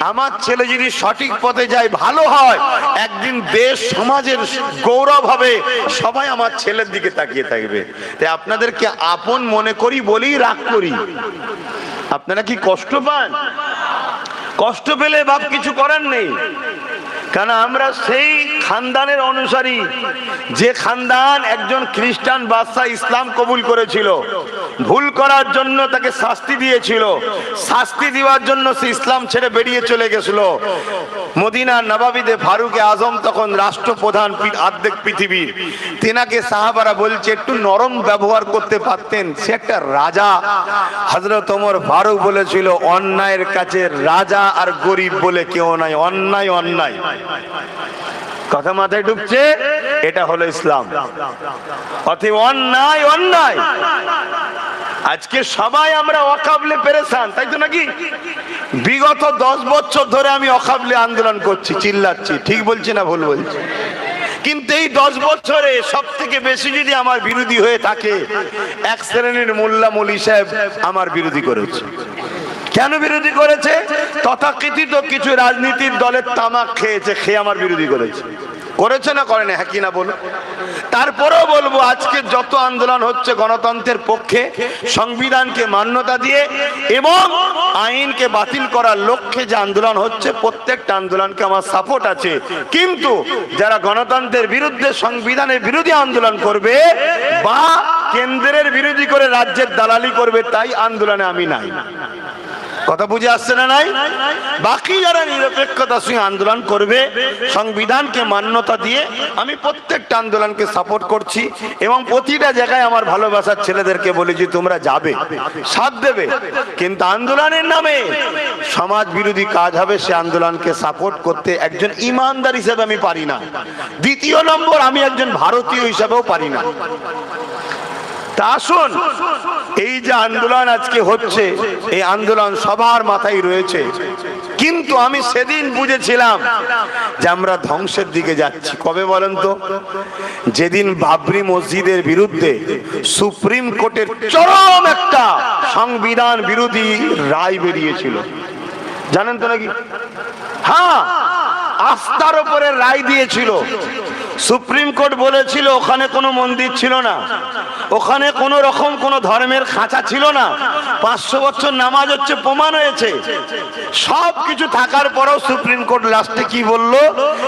আমার ছেলে যদি সঠিক পথে যায়, ভালো হয়। একদিন দেশ, সমাজের গৌরব হবে। সবাই আমার ছেলের দিকে তাকিয়ে থাকবে। তাই আপনাদেরকে আপন মনে করি, বলেই রাগ করি। আপনারা কি কষ্ট পান? কষ্ট পেলে বাপ কিছু করার নেই। কারণ আমরা সেই খানদানের অনুসারী, যে খানদান একজন খ্রিস্টান বাদশাহ ইসলাম কবুল করেছিল। ভুল করার জন্য তাকে শাস্তি দিয়েছিল। শাস্তি দেওয়ার জন্য সে ইসলাম ছেড়ে বেরিয়ে চলে গেছিল। মদিনার নবাবিদে ফারুকে আজম তখন রাষ্ট্রপ্রধান আর্ধেক পৃথিবীর। তেনাকে সাহাবারা বলছে, একটু নরম ব্যবহার করতে পারতেন। সে একটা রাজা। হজরত ওমর ফারুক বলেছিল, অন্যায়ের কাছে রাজা আর গরিব বলে কেউ নাই। অন্যায় অন্যায়। কথা মাথায় ঢুকছে, এটা হলো ইসলাম। অতএব অন্যায় অন্যায়। আজকে সবাই আমরা অকাবলে পেরেছান তাই তো নাকি? বিগত দশ বছর ধরে আমি অকাবলে আন্দোলন করছি, চিল্লাচ্ছি, ঠিক বলছি না ভুল বলছি? কিন্তু এই দশ বছরে সব থেকে বেশি যদি আমার বিরোধী হয়ে থাকে, এক শ্রেণির মোল্লা মলি সাহেব আমার বিরোধী করেছে। কেন বিরোধী করেছে? তথাকথিত কিছু রাজনীতির দলের তামাক খেয়েছে, খেয়ে আমার বিরোধী করেছে। করেছে না করে না হ্যাঁ কি না বলো তারপরেও বলব, আজকে যত আন্দোলন হচ্ছে গণতন্ত্রের পক্ষে, সংবিধানকে মান্যতা দিয়ে এবং আইনকে বাতিল করার লক্ষ্যে যে আন্দোলন হচ্ছে, প্রত্যেকটা আন্দোলনকে আমার সাপোর্ট আছে। কিন্তু যারা গণতন্ত্রের বিরুদ্ধে সংবিধানের বিরোধী আন্দোলন করবে বা কেন্দ্রের বিরোধী করে রাজ্যের দালালি করবে, তাই আন্দোলনে আমি নাই। কথা বুঝে আসছে না নাই? বাকি যারা নিরপেক্ষতার সঙ্গে আন্দোলন করবে, সংবিধানকে মান্যতা দিয়ে আমি প্রত্যেকটা আন্দোলনকে সাপোর্ট করছি এবং প্রতিটা জায়গায় আমার ভালোবাসার ছেলেদেরকে বলেছি তোমরা যাবে, সাথ দেবে। কিন্তু আন্দোলনের নামে সমাজ বিরোধী কাজ হবে, সে আন্দোলনকে সাপোর্ট করতে একজন ইমানদার হিসেবে আমি পারি না। দ্বিতীয় নম্বর, আমি একজন ভারতীয় হিসেবেও পারি না। তা আসুন এই যে আন্দোলন আজকে হচ্ছে, এই আন্দোলন সবার মাথায় রয়েছে। কিন্তু আমি সেদিন বুঝেছিলাম যে আমরা ধ্বংসের দিকে যাচ্ছি। কবে বলেন তো? যেদিন বাবরি মসজিদের বিরুদ্ধে সুপ্রিম কোর্টের চরম একটা সংবিধান বিরোধী রায় বেরিয়েছিল। জানেন তো নাকি? হ্যাঁ আস্থার উপরে রায় দিয়েছিল। সুপ্রিম কোর্ট বলেছিল, ওখানে কোনো মন্দির ছিল না। ওখানে কোনো রকম কোনো ধর্মের খাঁচা ছিল না। পাঁচশো বছর নামাজ হচ্ছে, প্রমাণ হয়েছে। সব কিছু থাকার পরেও সুপ্রিম কোর্ট লাস্টে কি বলল?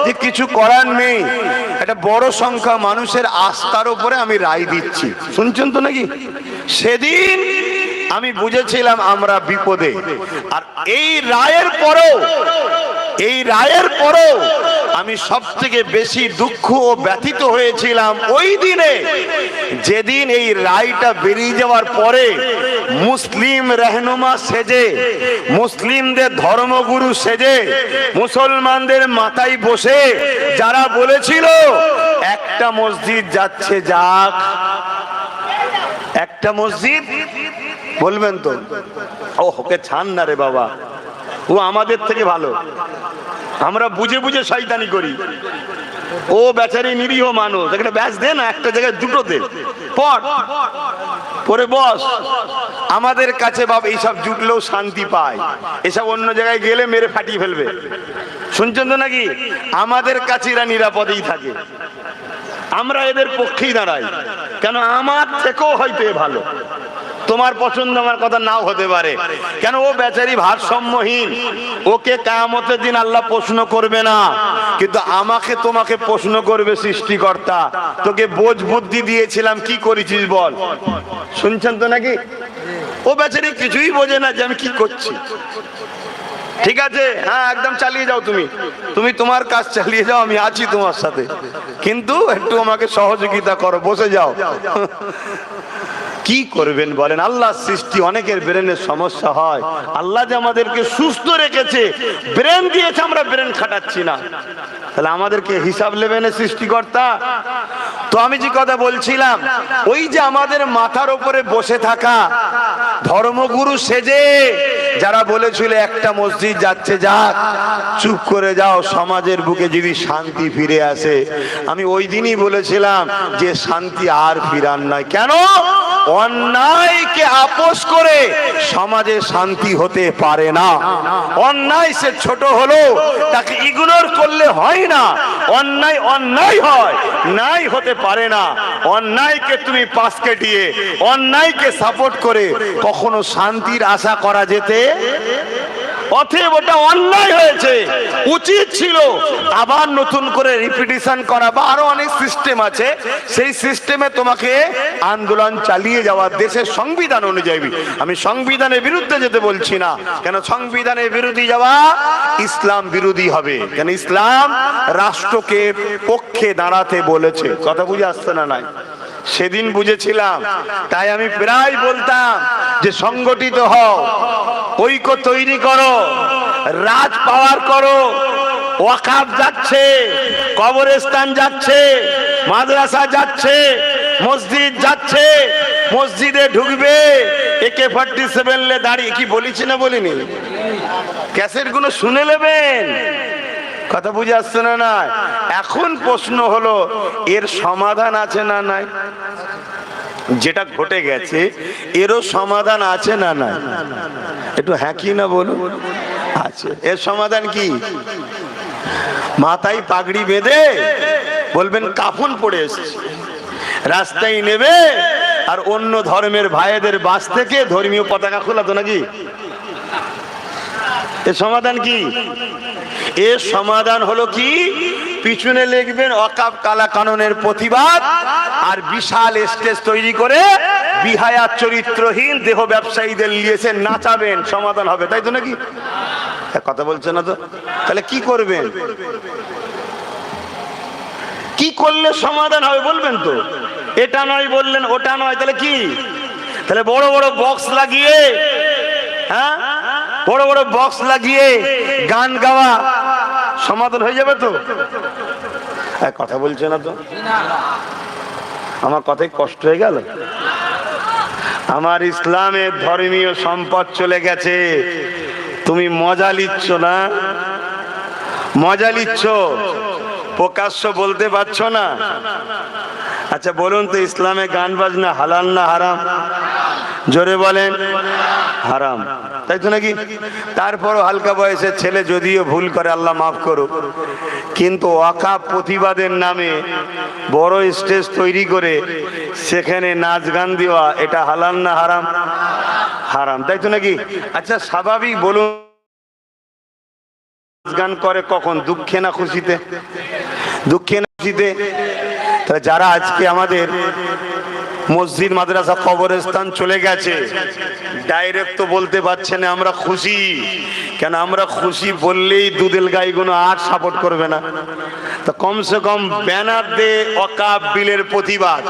যে কিছু করার নেই। একটা বড় সংখ্যা মানুষের আস্থার উপরে আমি রায় দিচ্ছি। শুনছেন তো নাকি? সেদিন আমি বুঝেছিলাম আমরা বিপদে। আর এই রায়ের পরেও এই রায়ের পরেও আমি সব থেকে বেশি দুঃখ ও ব্যথিত হয়েছিলাম ওই দিনে। যেদিন এই রায়টা বেরিয়ে যাওয়ার পরে মুসলিম রহনুমা সেজে, মুসলিমদের ধর্মগুরু সেজে, মুসলমানদের মাথায় বসে যারা বলেছিল, একটা মসজিদ যাচ্ছে যাক। একটা মসজিদ? বলবেন তো? ও ওকে ছান না রে বাবা। ও আমাদের থেকে ভালো। আমরা বুঝে বুঝে শয়তানি করি। ও বেচারি নিরীহ মানুষ, এখানে ব্যাস দে না, একটা জায়গায় দুটো দে। পর পরে বস। আমাদের কাছে বাবা এইসব জুটলেও শান্তি পায়। এসব অন্য জায়গায় গেলে মেরে ফাটিয়ে ফেলবে। শুনছেন তো নাকি? আমাদের কাছে এরা নিরাপদেই থাকে। আমরা এদের পক্ষেই দাঁড়াই। কেন? আমার থেকেও হয়তো ভালো। তোমার পছন্দ আমার কথা নাও হতে পারে। কেন ও বেচারি ভারসাম্যহীন। ওকে কায়ামতের দিন আল্লাহ প্রশ্ন করবে না। কিন্তু আমাকে তোমাকে প্রশ্ন করবে সৃষ্টিকর্তা। তোকে বোঝ বুদ্ধি দিয়েছিলাম, কি করেছিস বল? শুনছেন তো নাকি? ও বেচারি কিছুই বোঝে না যে আমি কি করছি। ঠিক আছে? হ্যাঁ একদম চালিয়ে যাও তুমি। তুমি তোমার কাজ চালিয়ে যাও, আমি আছি তোমার সাথে। কিন্তু একটু আমাকে সহযোগিতা করো, বসে যাও। কি করবেন বলেন? আল্লাহ সৃষ্টি অনেকের ব্রেনের সমস্যা হয়। আল্লাহ যে আমাদেরকে সুস্থ রেখেছে, ব্রেন দিয়েছে, আমরা ব্রেন খাটাচ্ছি না। তাহলে আমাদেরকে হিসাব নেবেন সৃষ্টিকর্তা? তো আমি যে কথা বলছিলাম, ওই যে আমাদের মাথার উপরে বসে থাকা ধর্মগুরু সেজে, যারা বলেছিল একটা মসজিদ যাচ্ছে, যাক, চুপ করে যাও, সমাজের বুকে যদি শান্তি ফিরে আসে। আমি ওই দিনই বলেছিলাম যে শান্তি আর ফিরান নয়। কেন? অন্যায়কে আপোষ করে সমাজে শান্তি হতে পারে না। অন্যায় সে ছোট হলো, তাকে ইগনোর করলে হয় না। অন্যায় অন্যায় হয় নাই হতে পারে না। অন্যায়কে তুমি পাশ কেটিয়ে, অন্যায়কে সাপোর্ট করে কখনো শান্তির আশা করা যেতে অতএব ওটা অন্যায় হয়েছে। উচিত ছিল আবার নতুন করে রিপিটিশন করা বা আরও অনেক সিস্টেম আছে। সেই সিস্টেমে তোমাকে আন্দোলন চালিয়ে যাওয়া দেশের সংবিধান অনুযায়ী। আমি সংবিধানের বিরুদ্ধে যেতে বলছি না। কেন সংবিধানের বিরোধী যাওয়া ইসলাম বিরোধী হবে। কেন ইসলাম রাষ্ট্রকে পক্ষে দাঁড়াতে বলেছে। কথা বুঝে আসছে না নাই? সেদিন বুঝেছিলাম, তাই আমি প্রায় বলতাম যে সংগঠিত হও, ঐক্য তৈরি করো, রাজ পাওয়ার করো, ওয়াকাব যাচ্ছে, কবরস্থান যাচ্ছে, মাদ্রাসা যাচ্ছে, মসজিদ যাচ্ছে, মসজিদে ঢুকবে, একে ফর্টি সেভেন দাঁড়িয়ে, কি বলেছি না বলিনি? ক্যাসেটগুলো শুনে নেবেন? কথা বুঝে আসছে না না এখন প্রশ্ন হলো, এর সমাধান আছে না নাই? যেটা ঘটে গেছে, এরও সমাধান আছে না নাই? একটু হ্যাঁ কি না বলুন। আছে। এর সমাধান কি? মাথায় পাগড়ি বেঁধে বলবেন, কাফন পড়ে এসেছে। রাস্তায় নেবে, আর অন্য ধর্মের ভাইদের বাস থেকে ধর্মীয় পতাকা খোলা তো নাকি? এর সমাধান কি? এর সমাধান হলো কি? পিছনে লিখবেন অকাপ কালা কাননের প্রতিবাদ আর বিশাল স্টেজ তৈরি করে বিহায়া চরিত্রহীন দেহ ব্যবসায়ীদের নিয়েছে নাচাবেন, সমাধান হবে, তাই তো নাকি? কথা বলছে না তো? তাহলে কি করবেন? কি করলে সমাধান হবে বলবেন তো? এটা নয় বললেন, ওটা নয়, তাহলে কি? তাহলে বড় বড় বক্স লাগিয়ে হ্যাঁ? বড় বড় বক্স লাগিয়ে গান গাওয়া সমাধান হয়ে যাবে তো? কথা বলছে না তো? আমার কথাই কষ্ট হয়ে গেল। আমার ইসলামের ধর্মীয় সম্পদ চলে গেছে। তুমি মজা লিচ্ছ না? মজা লিচ্ছ প্রকাশ্য বলতে পারছ না? আচ্ছা বলুন তো, ইসলামে গান বাজনা হালাল না হারাম? জোরে বলেন, হারাম। তাই তো নাকি? তারপরও হালকা বয়সের ছেলে যদিও ভুল করে, আল্লাহ মাফ করুক। কিন্তু অকাপ প্রতিবাদের নামে বড় স্টেজ তৈরি করে সেখানে নাচ গান দেওয়া, এটা হালাল না হারাম? হারাম, তাই তো নাকি? আচ্ছা স্বাভাবিক বলুন, নাচ গান করে কখন? দুঃখে না খুশিতে? দুঃখে না খুশিতে? যারা আজকে আমাদের মসজিদ, মাদ্রাসা, কবরস্থান চলে গেছে। ডাইরেক্ট তো বলতে পারছে না, আমরা খুশি। কেন আমরা খুশি বললেই দুদেল গাইগুলো আর সাপোর্ট করবে না। তো কমসে কম ব্যানার দে অকাপ বিলের প্রতিবাদ।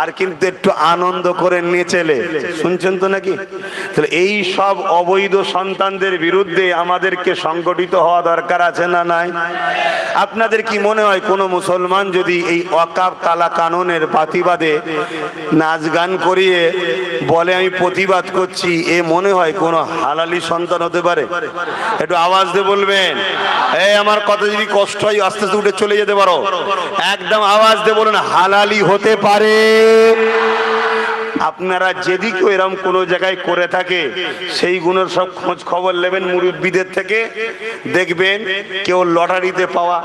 আর কিন্তু একটু আনন্দ করে নেচেলে শুনছেন তো নাকি? তাহলে এই সব অবৈধ সন্তানদের বিরুদ্ধে আমাদেরকে সংগঠিত হওয়া দরকার আছে না নাই? আপনাদের কি মনে হয় কোনো মুসলমান যদি এই অকাপ কালা কানুনের প্রতিবাদে নাচ গান করিয়ে বলে, আমি প্রতিবাদ করছি, এ মনে হয় কোনো হালালি সন্তান হতে পারে? একটু আওয়াজ দিয়ে বলবেন। এই আমার কথা যদি কষ্ট হয়, আস্তে আস্তে উঠে চলে যেতে পারো। একদম আওয়াজ দিয়ে বলুন, হালালি হতে পারে। আপনারা যেদিকেও এরম কোনো জায়গায় করে থাকে, সেই গুণের সব খোঁজ খবর নেবেন মুরব্বীদের থেকে। দেখবেন কেউ লটারিতে পাওয়া,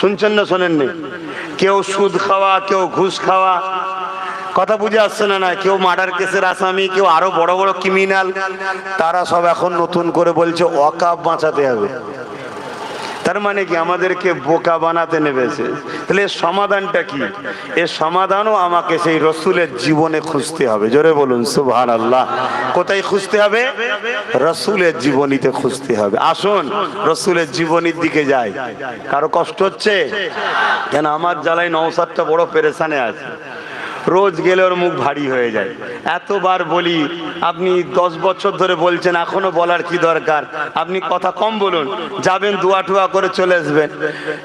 শুনছেন না শোনেননি? কেউ সুদ খাওয়া, কেউ ঘুষ খাওয়া। কথা বুঝে আসছে না না? কেউ মার্ডার কেসের আসামি, কেউ আরও বড় বড় ক্রিমিনাল। তারা সব এখন নতুন করে বলছে অকাপ বাঁচাতে হবে। তার মানে কি আমাদেরকে বোকা বানাতে নেবেছে তাহলে এর সমাধানটা কি? এর সমাধানও আমাকে সেই রসুলের জীবনে খুঁজতে হবে। জোরে বলুন সুবহান আল্লাহ কোথায় খুঁজতে হবে? রসুলের জীবনীতে খুঁজতে হবে। আসুন, রসুলের জীবনীর দিকে যাই। কারও কষ্ট হচ্ছে? কেন আমার জ্বালাই নৌসাদটা বড় পেরেশানে আছে। রোজ গেলে ওর মুখ ভারী হয়ে যায়। এতবার বলি, আপনি দশ বছর ধরে বলছেন, এখনও বলার কি দরকার? আপনি কথা কম বলুন, যাবেন, দুয়া টুয়া করে চলে আসবেন।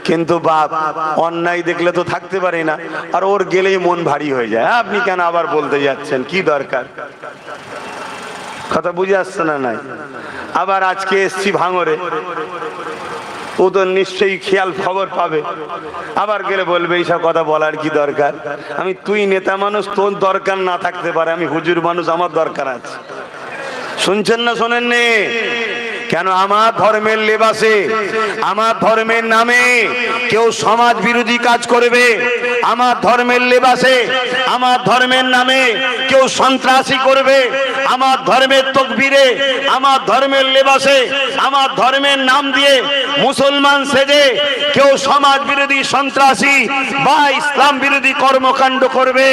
কিন্তু বাপ, অন্যায় দেখলে তো থাকতে পারি না। আর ওর গেলেই মন ভারী হয়ে যায়। আপনি কেন আবার বলতে যাচ্ছেন? কি দরকার? কথা বুঝে আসছে না নাই? আবার আজকে এসছি ভাঙরে। ও তো নিশ্চয়ই খেয়াল খবর পাবে। আবার গেলে বলবে, এইসব কথা বলার কি দরকার? আমি তুই নেতা মানুষ, তোর দরকার না থাকতে পারে। আমি হুজুর মানুষ, আমার দরকার আছে। শুনছেন না শোনেন শোনেননি? কেন আমার ধর্মের লেবাসে, আমার ধর্মের নামে কেউ সমাজ বিরোধী কাজ করবে? আমার ধর্মের লেবাসে, আমার ধর্মের নামে কেউ সন্ত্রাসী করবে? আমার ধর্মের তকবিরে, আমার ধর্মের লেবাসে, আমার ধর্মের নাম দিয়ে মুসলমান সেজে কেউ সমাজ বিরোধী সন্ত্রাসী বা ইসলাম বিরোধী কর্মকাণ্ড করবে?